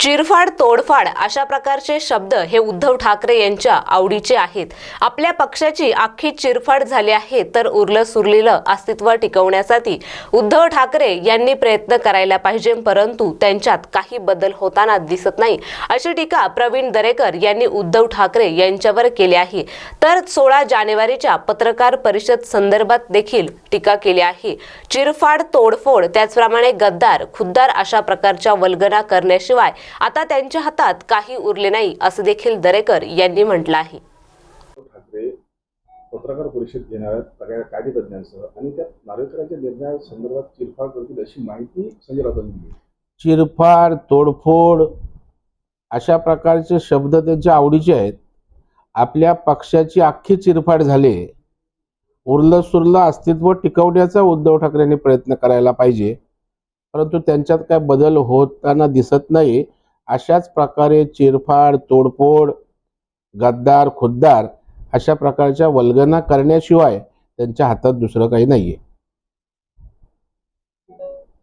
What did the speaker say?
चिरफाड तोडफाड अशा प्रकारचे शब्द हे उद्धव ठाकरे यांच्या आवडीचे आहेत. आपल्या पक्षाची आखी चिरफाड झाली आहे तर उरलं सुरलेलं अस्तित्व टिकवण्यासाठी उद्धव ठाकरे यांनी प्रयत्न करायला पाहिजे परंतु त्यांच्यात काही बदल होताना दिसत नाही अशी टीका प्रवीण दरेकर यांनी उद्धव ठाकरे यांच्यावर केली आहे. तर सोळा जानेवारीच्या पत्रकार परिषद संदर्भात देखील टीका केली आहे. चिरफाड तोडफोड त्याचप्रमाणे गद्दार खुद्दार अशा प्रकारच्या वल्गना करण्याशिवाय आता त्यांच्या हातात काही उरले नाही असं देखील दरेकर यांनी म्हटलं आहे. ठाकरे पत्रकार परिषद घेणार आहेत सगळ्या कायदेतज्ञांसह आणि त्यात नार्वेकरांच्या निर्णयासंदर्भात चिरफाड करतील अशी माहिती संजय राऊतांनी दिली. चिरफाड तोडफोड अशा प्रकारचे शब्द त्यांच्या आवडीचे आहेत. आपल्या पक्षाची अख्खी चिरफाड झाली उरलं सुरलं अस्तित्व टिकवण्याचा उद्धव ठाकरेंनी प्रयत्न करायला पाहिजे परंतु त्यांच्यात काय बदल होताना दिसत नाही. अशाच प्रकारे चिरफाड तोडफोड गद्दार खुद्दार अशा प्रकारच्या वल्गना करण्याशिवाय त्यांच्या हातात दुसरं काही नाही आहे